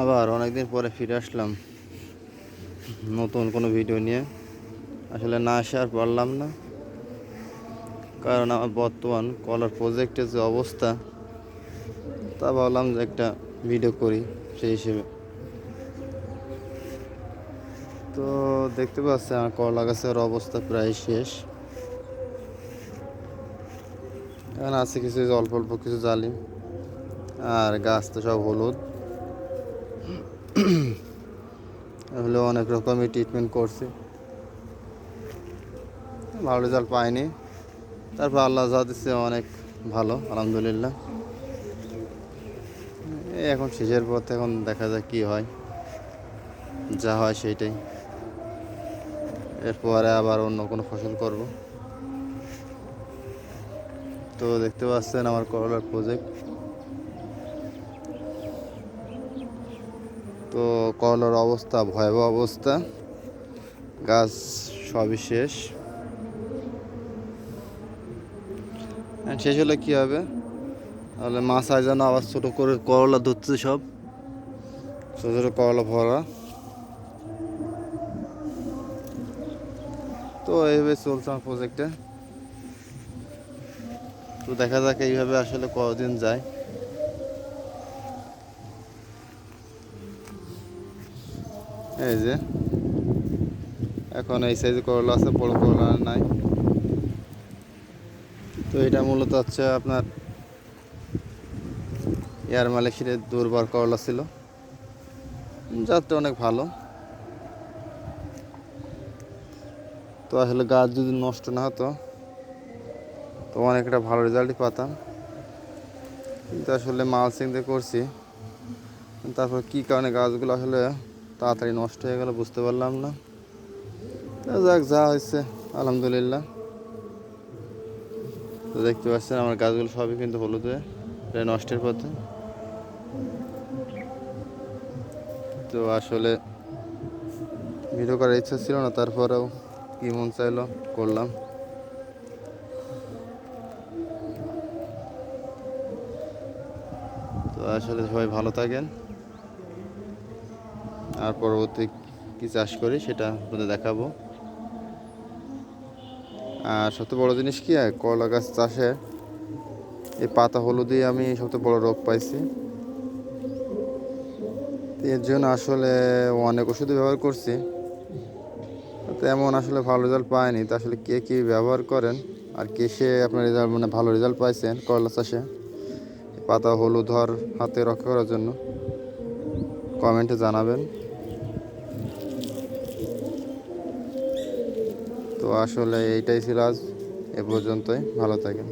আবার অনেকদিন পরে ফিরে আসলাম। নতুন কোনো ভিডিও নিয়ে। আসলে না আসে আর পারলাম না। কারণ আমার বর্তমান কলার প্রজেক্টের যে অবস্থা, তা ভাবলাম যে একটা ভিডিও করি সেই হিসেবে। তো দেখতে পাচ্ছি আমার কলা গাছের অবস্থা প্রায় শেষ। এখন আছে কিছু অল্প অল্প কিছু জালি। আর গাছ তো সব হলুদ। হলো অনেক রকমই ট্রিটমেন্ট করছি। ভালো রেজাল্ট পাইনি। তারপর আল্লাহ যা দিচ্ছে অনেক ভালো, আলহামদুলিল্লাহ। এখন শেষের পথে এখন দেখা যায় কী হয়। যা হয় সেইটাই। এরপরে আবার অন্য কোনো ফসল করব। তো দেখতে পাচ্ছেন আমার করলার প্রজেক্ট তো করলার অবস্থা, ভয়াবহ অবস্থা। গাছ সবই শেষ। শেষ হলে কী হবে? তাহলে মাছ আয় যেন আবার ছোটো করে করলা ধরছে সব। ছোটো ছোটো করলা ভরা। তো এইভাবে চলছে আমার প্রজেক্টে তো দেখা যাক এইভাবে আসলে কদিন যায়। এই যে, এখন এই সাইজে করলা আছে, বড় করলা নাই। তো এটা মূলত হচ্ছে আপনার এয়ার মালয়েশিয়ার দুর্বার করলা ছিল। জাতটা অনেক ভালো। তো আসলে গাছ যদি নষ্ট না হতো, তো অনেকটা ভালো রেজাল্টই পাতাম। কিন্তু আসলে মালসিং দিয়ে করছি। তারপর কী কারণে গাছগুলো আসলে তাড়াতাড়ি নষ্ট হয়ে গেল, বুঝতে পারলাম না। যাক, যা হয়েছে, আলহামদুলিল্লাহ। তো দেখতে পাচ্ছেন, আমার গাছগুলো সবই কিন্তু হলুদ, প্রায় নষ্টের পথে। তো আসলে ভিডিও করার ইচ্ছা ছিল না, তারপরেও কি মন চাইলো, করলাম। তো আসলে সবাই ভালো থাকেন। আর পরবর্তী কি চাষ করি সেটা আপনাদের দেখাবো। আর সবচেয়ে বড় জিনিস কি আর করলা গাছ চাষে এই পাতা হলুদই আমি সবচেয়ে বড় রোগ পাইছি। এর জন্য আসলে অনেক ওষুধই ব্যবহার করছি। তেমন আসলে ভালো রেজাল্ট পায়নি তো আসলে কে কী ব্যবহার করেন আর কে সে আপনার রেজাল্ট মানে ভালো রেজাল্ট পাইছেন করলা চাষে? পাতা হলুদ হওয়ার হাতে রক্ষা করার জন্য কমেন্টে জানাবেন। আসলে এইটাই ছিল আজ। এ পর্যন্তই ভালো থাকেন।